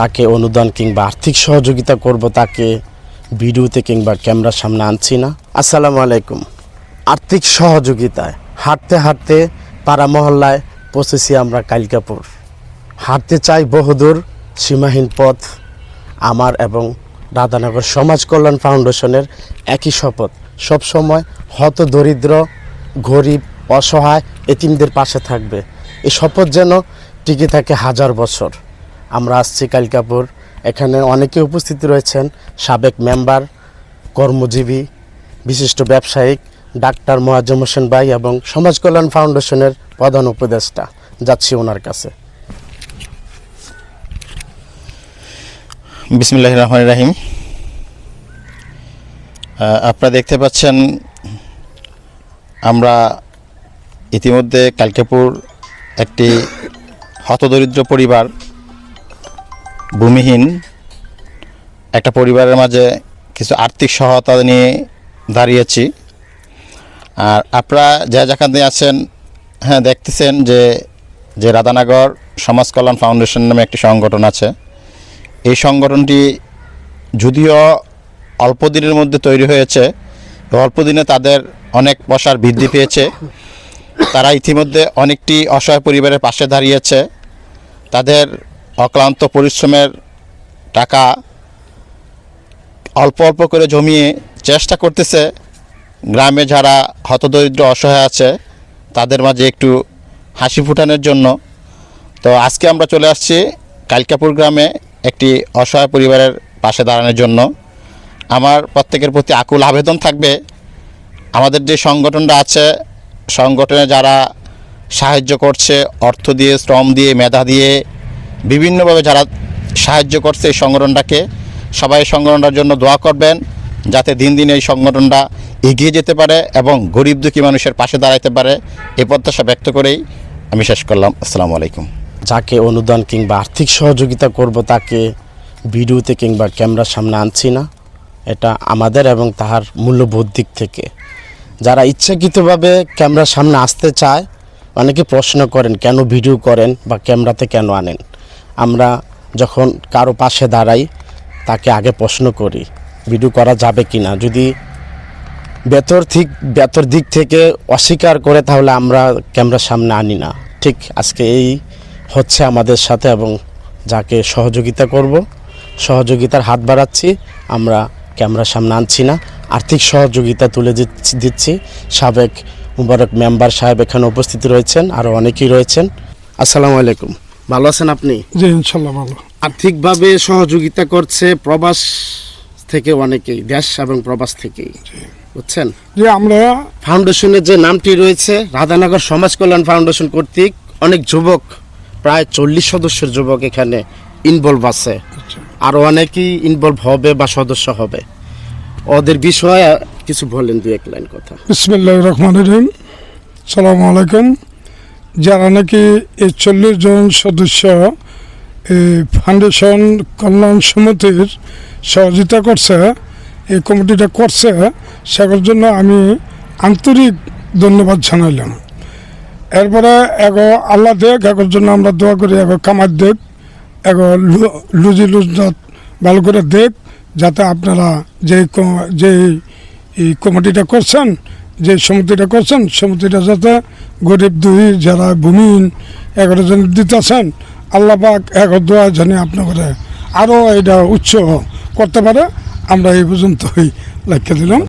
যাকে অনুদান কিংবা আর্থিক সহযোগিতা করব তাকে ভিডিওতে কিংবা ক্যামেরার সামনে আনছি না। আসসালামু আলাইকুম। আর্থিক সহযোগিতায় হাঁটতে হাঁটতে পাড়া মহল্লায় পৌঁছেছি আমরা কালিকাপুর। হাঁটতে চাই বহুদূর, সীমাহীন পথ, আমার এবং রাধানগর সমাজ কল্যাণ ফাউন্ডেশনের একই শপথ। সবসময় হত দরিদ্র, গরিব, অসহায় এতিমদের পাশে থাকবে। এই শপথ যেন টিকে থাকে হাজার বছর। আমরা আসছি কালিকাপুর। এখানে অনেকে উপস্থিত রয়েছেন, সাবেক মেম্বার, কর্মজীবী, বিশিষ্ট ব্যবসায়িক, ডাক্তার মোয়াজ্জম হোসেন ভাই এবং সমাজ কল্যাণ ফাউন্ডেশনের প্রধান উপদেষ্টা। যাচ্ছি ওনার কাছে। বিসমিল্লাহ রহমান রাহিম। আপনারা দেখতে পাচ্ছেন, আমরা ইতিমধ্যে কালকাপুর একটি হতদরিদ্র পরিবার ভূমিহীন একটা পরিবারের মাঝে কিছু আর্থিক সহায়তা নিয়ে দাঁড়িয়েছি। আর আপনারা যে যেখানে আছেন হ্যাঁ দেখতেছেন যে যে রাধানগর সমাজ কল্যাণ ফাউন্ডেশন নামে একটি সংগঠন আছে। এই সংগঠনটি যদিও অল্প দিনের মধ্যে তৈরি হয়েছে, অল্প দিনে তাদের অনেক পয়সার বৃদ্ধি পেয়েছে। তারা ইতিমধ্যে অনেকটি অসহায় পরিবারের পাশে দাঁড়িয়েছে। তাদের অক্লান্ত পরিশ্রমের টাকা অল্প অল্প করে জমিয়ে চেষ্টা করতেছে। গ্রামে যারা হতদরিদ্র, অসহায় আছে, তাদের মাঝে একটু হাসি ফুটানোর জন্য। তো আজকে আমরা চলে আসছি কালকাপুর গ্রামে একটি অসহায় পরিবারের পাশে দাঁড়ানোর জন্য। আমার প্রত্যেকের প্রতি আকুল আবেদন থাকবে। আমাদের যে সংগঠনটা আছে, সংগঠনে যারা সাহায্য করছে, অর্থ দিয়ে, শ্রম দিয়ে, মেধা দিয়ে বিভিন্নভাবে যারা সাহায্য করছে এই সংগঠনটাকে, সবাই সংগঠনটার জন্য দোয়া করবেন, যাতে দিন দিন এই সংগঠনটা এগিয়ে যেতে পারে এবং গরিব দুঃখী মানুষের পাশে দাঁড়াতে পারে। এই প্রত্যাশা ব্যক্ত করেই আমি শেষ করলাম। আসসালামু আলাইকুম। যাকে অনুদান কিংবা আর্থিক সহযোগিতা করব তাকে ভিডিওতে কিংবা ক্যামেরার সামনে আনছি না। এটা আমাদের এবং তাহার মূল্যবোধ দিক থেকে। যারা ইচ্ছাকৃতভাবে ক্যামেরার সামনে আসতে চায়, অনেকে প্রশ্ন করেন, কেন ভিডিও করেন বা ক্যামেরাতে কেন আনেন? আমরা যখন কারও পাশে দাঁড়াই, তাকে আগে প্রশ্ন করি, ভিডিও করা যাবে কি না যদি বেতর ঠিক বেতর দিক থেকে অস্বীকার করে, তাহলে আমরা ক্যামেরার সামনে আনি না। ঠিক আজকে এই হচ্ছে আমাদের সাথে এবং যাকে সহযোগিতা করব, সহযোগিতার হাত বাড়াচ্ছি, আমরা ক্যামেরার সামনে আনছি না। আর্থিক সহযোগিতা তুলে দিচ্ছি সাবেক মুবারক মেম্বার সাহেব এখানে উপস্থিত রয়েছেন আরও অনেকেই রয়েছেন। আসসালামু আলাইকুম। ভালো আছেন আপনি? জি ইনশাল্লাহ ভালো। আর্থিকভাবে সহযোগিতা করছে প্রবাস থেকে অনেকেই দেশ এবং প্রবাস থেকেই। বুঝছেন? যে আমরা ফাউন্ডেশনের যে নামটি রয়েছে রাধানগর সমাজ কল্যাণ ফাউন্ডেশন কর্তৃক অনেক যুবক প্রায় চল্লিশ সদস্যের যুবক এখানে ইনভলভ আছে। আরও অনেকেই ইনভলভ হবে বা সদস্য হবে। ওদের বিষয়ে কিছু বলেন দু এক লাইন কথা। বিসমিল্লাহ রহমান রহিম। সালাম আলাইকুম। যারা নাকি এই চল্লিশ জন সদস্য এই ফাউন্ডেশন কল্যাণ সমিতির সহযোগিতা করছে এই কমিটিটা করছে সেটার জন্য আমি আন্তরিক ধন্যবাদ জানাইলাম। এরপরে এগো আল্লাহ দেখ এগোর জন্য আমরা দোয়া করি, এগো কামার দেখ, এগো লুজি লুজনত ভালো করে দেখ, যাতে আপনারা যে যে এই কমিটিটা করছেন যে সমিতিটা করছেন, সমিতিটা যাতে গরিব দুই যারা ভূমিহীন এগারো জন দিতেছেন আল্লাপাক এক দোয়া জানি আপনাদের আরও এটা উৎস করতে পারে। আমরা এই পর্যন্তই লক্ষ্য দিলাম।